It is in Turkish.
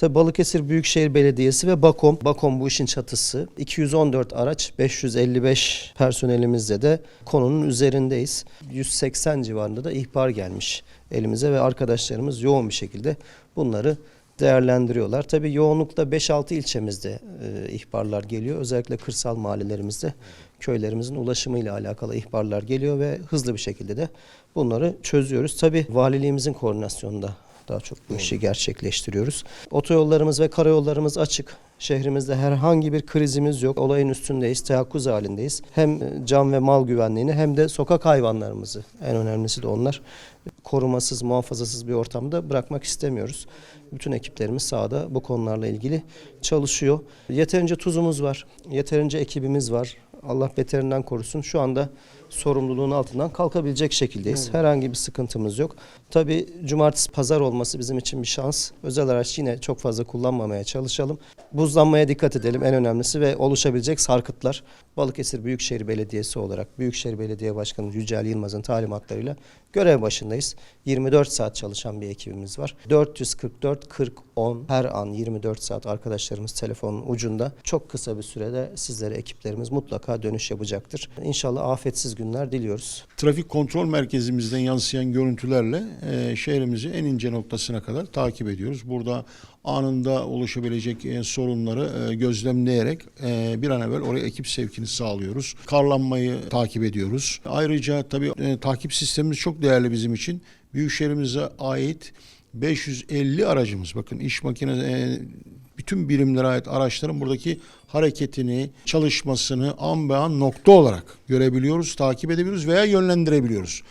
Tabii Balıkesir Büyükşehir Belediyesi ve Bakom. Bakom bu işin çatısı. 214 araç, 555 personelimizle de konunun üzerindeyiz. 180 civarında da ihbar gelmiş elimize ve arkadaşlarımız yoğun bir şekilde bunları değerlendiriyorlar. Tabii yoğunlukla 5-6 ilçemizde e, ihbarlar geliyor. Özellikle kırsal mahallelerimizde köylerimizin ulaşımıyla alakalı ihbarlar geliyor ve hızlı bir şekilde de bunları çözüyoruz. Tabii valiliğimizin koordinasyonunda daha çok bu işi gerçekleştiriyoruz. Otoyollarımız ve karayollarımız açık. Şehrimizde herhangi bir krizimiz yok. Olayın üstündeyiz, teyakkuz halindeyiz. Hem can ve mal güvenliğini hem de sokak hayvanlarımızı en önemlisi de onlar korumasız, muhafazasız bir ortamda bırakmak istemiyoruz. Bütün ekiplerimiz sahada bu konularla ilgili çalışıyor. Yeterince tuzumuz var, yeterince ekibimiz var. Allah beterinden korusun. Şu anda sorumluluğun altından kalkabilecek şekildeyiz. Herhangi bir sıkıntımız yok. Tabii cumartesi pazar olması bizim için bir şans. Özel araç yine çok fazla kullanmamaya çalışalım. Buzlanmaya dikkat edelim en önemlisi ve oluşabilecek sarkıtlar. Balıkesir Büyükşehir Belediyesi olarak Büyükşehir Belediye Başkanı Yücel Yılmaz'ın talimatlarıyla görev başındayız. 24 saat çalışan bir ekibimiz var. 444 40 10 her an 24 saat arkadaşlarımız telefonun ucunda. Çok kısa bir sürede sizlere ekiplerimiz mutlaka dönüş yapacaktır. İnşallah afetsiz günler diliyoruz. Trafik kontrol merkezimizden yansıyan görüntülerle e, şehrimizi en ince noktasına kadar takip ediyoruz. Burada anında oluşabilecek e, sorunları e, gözlemleyerek e, bir an evvel oraya ekip sevkini sağlıyoruz. Karlanmayı takip ediyoruz. Ayrıca tabii takip sistemimiz çok değerli bizim için. Büyükşehirimize ait 550 aracımız bakın iş makine e, bütün birimlere ait araçların buradaki hareketini, çalışmasını an be an nokta olarak görebiliyoruz, takip edebiliyoruz veya yönlendirebiliyoruz.